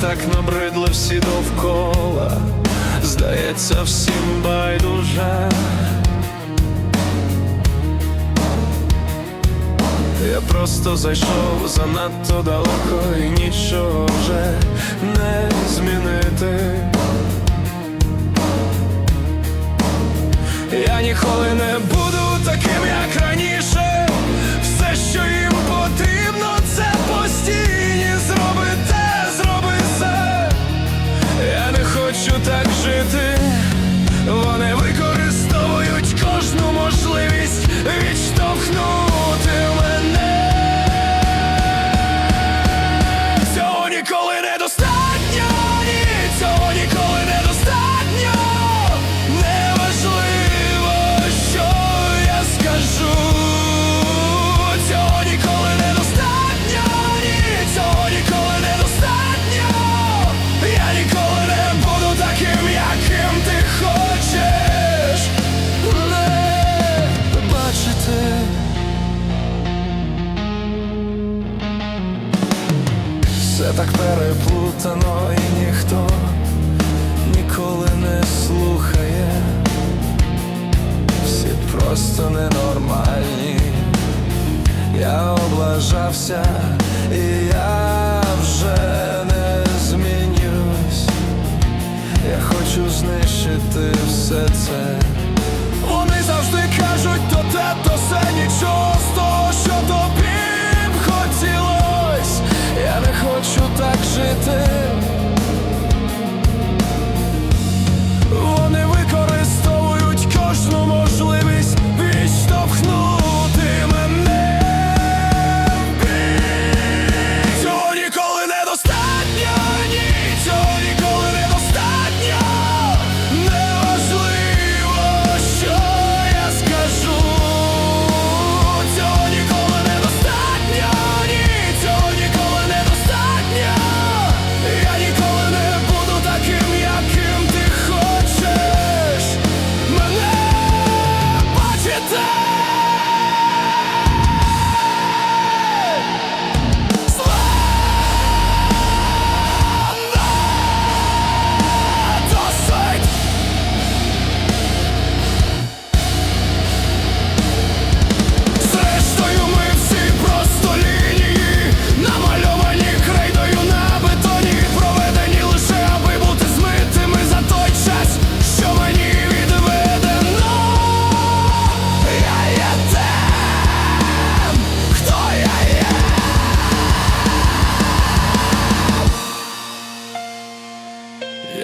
так набридли всі довкола, здається, всім байдуже. Я просто зайшов занадто далеко і нічого вже не змінити. Я ніколи не так жити, вони виконують. так переплутано і ніхто ніколи не слухає, всі просто ненормальні, я облажався і я вже не змінюсь, я хочу знищити все це.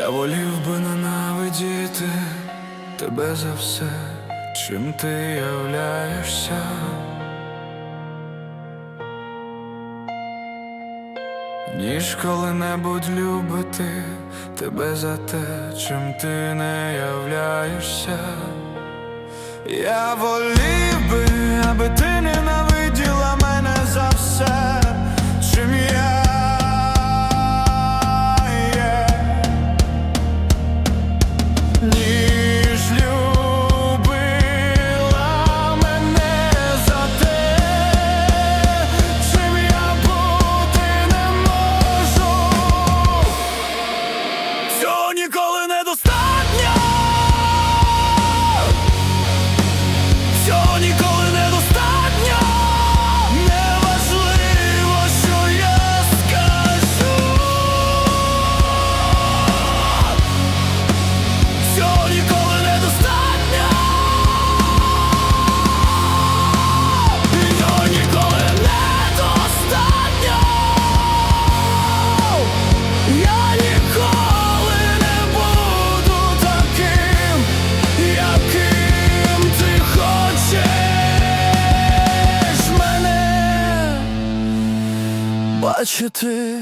Я волів би ненавидіти тебе за все, чим ти являєшся. Ніж коли-небудь любити тебе за те, чим ти не являєшся. Я волів би, аби ти. бачити.